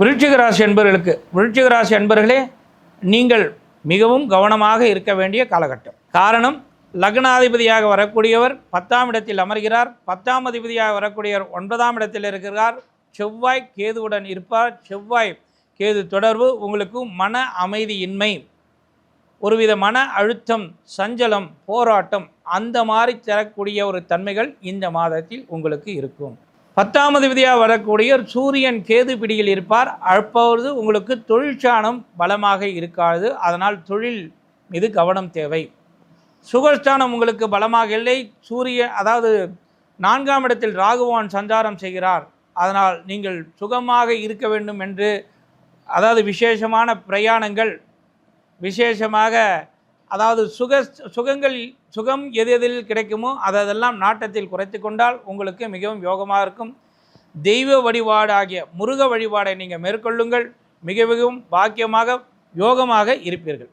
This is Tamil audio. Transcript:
விருட்சிக ராசி என்பவர்களுக்கு விருட்சிக ராசி என்பவர்களே நீங்கள் மிகவும் கவனமாக இருக்க வேண்டிய காலகட்டம். காரணம் லக்னாதிபதியாக வரக்கூடியவர் பத்தாம் இடத்தில் அமர்கிறார். பத்தாம் அதிபதியாக வரக்கூடியவர் ஒன்பதாம் இடத்தில் இருக்கிறார். செவ்வாய் கேதுவுடன் இருப்பார். செவ்வாய் கேது தொடர்பு உங்களுக்கு மன அமைதியின்மை ஒருவித மன அழுத்தம் சஞ்சலம் போராட்டம் அந்த மாதிரி தரக்கூடிய ஒரு தன்மைகள் இந்த மாதத்தில் உங்களுக்கு இருக்கும். பத்தாவது விதியாக வரக்கூடிய சூரியன் கேது பிடியில் இருப்பார். அப்பொழுது உங்களுக்கு தொழிற்சானம் பலமாக இருக்காது. அதனால் தொழில் மீது கவனம் தேவை. சுகஸ்தானம் உங்களுக்கு பலமாக இல்லை. சூரிய அதாவது நான்காம் இடத்தில் ராகுவான் சஞ்சாரம் செய்கிறார். அதனால் நீங்கள் சுகமாக இருக்க வேண்டும் என்று அதாவது விசேஷமான பிரயாணங்கள் விசேஷமாக அதாவது சுக சுகங்கள் சுகம் எது எதில் கிடைக்குமோ அதெல்லாம் நாட்டத்தில் குறைத்து கொண்டால் உங்களுக்கு மிகவும் யோகமாக இருக்கும். தெய்வ வழிபாடு ஆகிய முருக வழிபாடை நீங்கள் மேற்கொள்ளுங்கள். மிக மிகவும் பாக்கியமாக யோகமாக இருப்பீர்கள்.